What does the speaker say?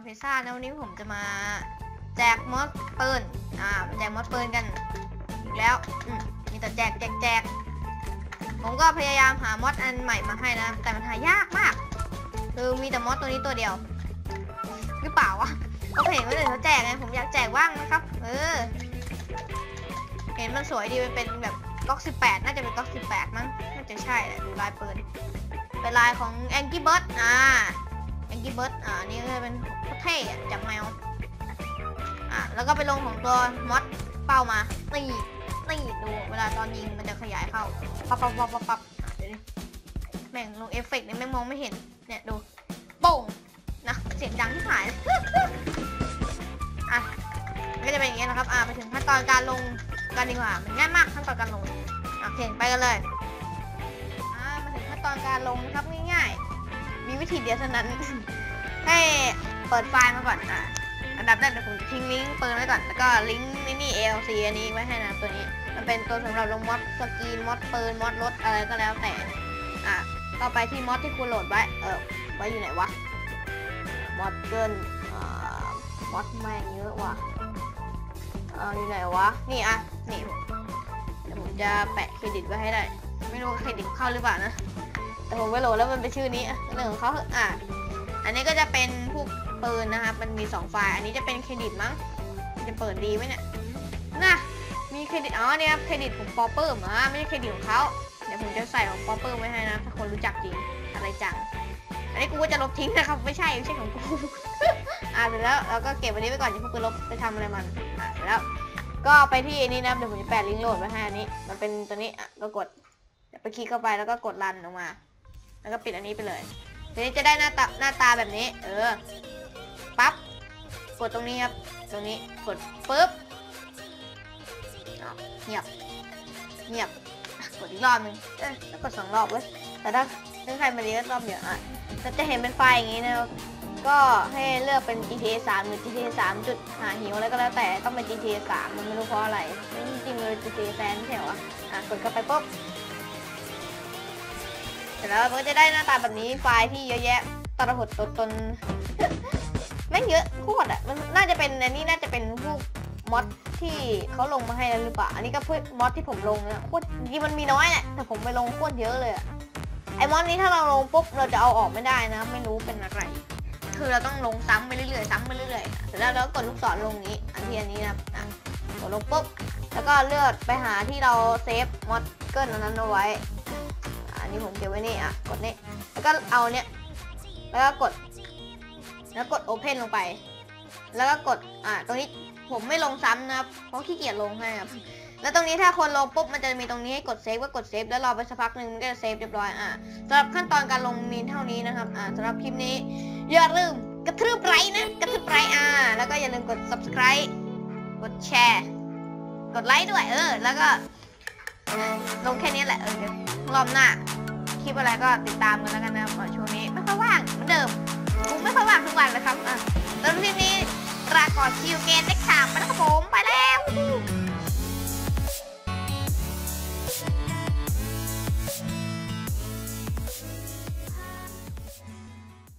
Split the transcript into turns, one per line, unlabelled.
รพิซซ่านะวันนี้ผมจะมาแจกมอสปืนอ่าแจกมอสปืนกันอีกแล้วอืมมีแต่แจกแจกแจกผมก็พยายามหามอสอันใหม่มาให้นะ แต่มันหายากมาก คือมีแต่มอสตัวนี้ตัวเดียว หรือเปล่าวะก็เห็นคนอื่นเขาแจกไงผมอยากแจกบ้างนะครับ เออ เห็นมันสวยดีมันเป็นแบบก๊อก18น่าจะเป็นก๊อก18มั้ง น่าจะใช่แหละดูลายปืนเป็นลายของแองกี้เบิร์ดอ่า แองกี้เบิร์ดอ่านี่ก็จะเป็นเท่จับแมวอ่าแล้วก็ไปลงของตัวมอสเป้ามานี่นี่ดูเวลาตอนยิงมันจะขยายเข้าปั๊บปั๊บปั๊บปั๊บปั๊บเดี๋ยวดิแม่งลงเอฟเฟกต์เนี่ยแม่งมองไม่เห็นเนี่ยดูโป่งนะเสียงดังที่หายอะก็จะเป็นอย่างเงี้ยนะครับ อ่าไปถึงขั้นตอนการลงกันดีกว่า มันง่ายมากขั้นตอนการลงโอเคไปกันเลย อ่ามาถึงขั้นตอนการลงนะครับง่ วิธีเดียวเท่านั้น ให้เปิดไฟล์มาก่อนอะอันดับแรกเดี๋ยวผมจะทิ้งลิงก์ปิดไว้ก่อน แล้วก็ลิงก์นี่นี่ LC อันนี้ไว้ให้นะตัวนี้ มันเป็นตัวสำหรับลงมอดสกรีนมอดปืนมอดรถอะไรก็แล้วแต่ อะก็ไปที่มอดที่คุณโหลดไว้ เออไว้อยู่ไหนวะ มอดเกินอ่ามอดแม่งเยอะว่ะเอาอยู่ไหนวะ นี่อะ นี่ เดี๋ยวผมจะแปะเครดิตไว้ให้ได้ ไม่รู้เครดิตเข้าหรือเปล่านะ แต่ผมไปโหลดแล้วมันเป็นชื่อนี้เรื่องของเขาอะอันนี้ก็จะเป็นพวกปืนนะครับมันมี 2 ไฟล์ อันนี้จะเป็นเครดิตมั้ง จะเปิดดีไหมเนี่ยน่ะมีเครดิต อ๋อเนี่ยเครดิตของปอเปิร์มอะไม่ใช่เครดิตของเขาเดี๋ยวผมจะใส่ของปอเปิร์มไว้ให้นะ ถ้าคนรู้จักจริง อะไรจัง อันนี้กูก็จะลบทิ้งนะครับ ไม่ใช่ไม่ใช่ของกู อ่าเสร็จแล้วเราก็เก็บอันนี้ไว้ก่อนอย่าเพิ่งไปลบไปทำอะไรมัน อ่าเสร็จแล้ว ก็ไปที่อันนี้นะ เดี๋ยวผมจะแปะลิงก์โหลดไว้ให้อันนี้ มันเป็นตัวนี้ อะ ก็กดไปคลิกเข้าไปแล้วก็กดรันออกมา แล้วก็ปิดอันนี้ไปเลยทีนี้จะได้หน้าตาหน้าตาแบบนี้ เออปั๊บกดตรงนี้ครับ ตรงนี้กดปุ๊บเงียบเงียบกดอีกรอบหนึงเอ้ยแล้วกดสองรอบเว้ยแต่ถ้าถ้าใครมาเรียนรอบเดียวอะก็จะเห็นเป็นไฟอย่างนี้นะครับก็ให้เลือกเป็น GTA 3 หรือ GTA 3จุดหาหิวอะไรก็แล้วแต่ต้องเป็น GTA 3 มันไม่รู้เพราะอะไรจริงเลย GTA แฟนไม่ใช่หรอวะอะกดเข้าไปปุ๊บ เสร็จแล้วมันก็จะได้หน้าตาแบบนี้ไฟล์ที่เยอะแยะตระหดตนตนแม่งเยอะโคตรอะมันน่าจะเป็นอันนี้น่าจะเป็นพวกมอดที่เขาลงมาให้แล้วหรือเปล่าอันนี้ก็เพื่อมอดที่ผมลงนะโคตรจริงมันมีน้อยแหละแต่ผมไปลงโคตรเยอะเลยอะไอมอดนี้ถ้าเราลงปุ๊บเราจะเอาออกไม่ได้นะ ไม่รู้เป็นอะไรคือเราต้องลงซ้ำไปเรื่อยๆซ้ำไปเรื่อยๆเสร็จแล้วเราก็กดลูกศรลงนี้ อันที่อันนี้นะครับอะกดลงปุ๊บแล้วก็เลือกไปหาที่เราเซฟมอดเกิลอันนั้นเอาไว้ นี้ผมเก็บไว้นี่อะกดนี่แล้วก็เอาเนี้ยแล้วก็กด แล้วกด Open ลงไป แล้วก็กดอ่าตรงนี้ผมไม่ลงซ้ำนะครับเพราะขี้เกียจลงให้ครับแล้วตรงนี้ถ้าคนลงปุ๊บมันจะมีตรงนี้ให้กดเซฟก็กดเซฟแล้วรอไปสักพักหนึ่งมันก็จะเซฟเรียบร้อยอ่าสำหรับขั้นตอนการลงมีเท่านี้นะครับอ่าสำหรับคลิปนี้อย่าลืมกระทืบไลค์นะกระทืบไลค์อ่าแล้วก็อย่าลืมกด subscribe กดแชร์ กดไลค์ด้วยเออ แล้วก็ลงแค่นี้แหละเออรอบหน้า คลิปอะไรก็ติดตามกันแล้วกันนะครับช่วงนี้ไม่ค่อยว่างเหมือนเดิมกูไม่ค่อยว่างทุกวันเลยครับอะแล้วคลิปนี้ลาก่อนคิวเกนเด็กถามไปแล้วครับผม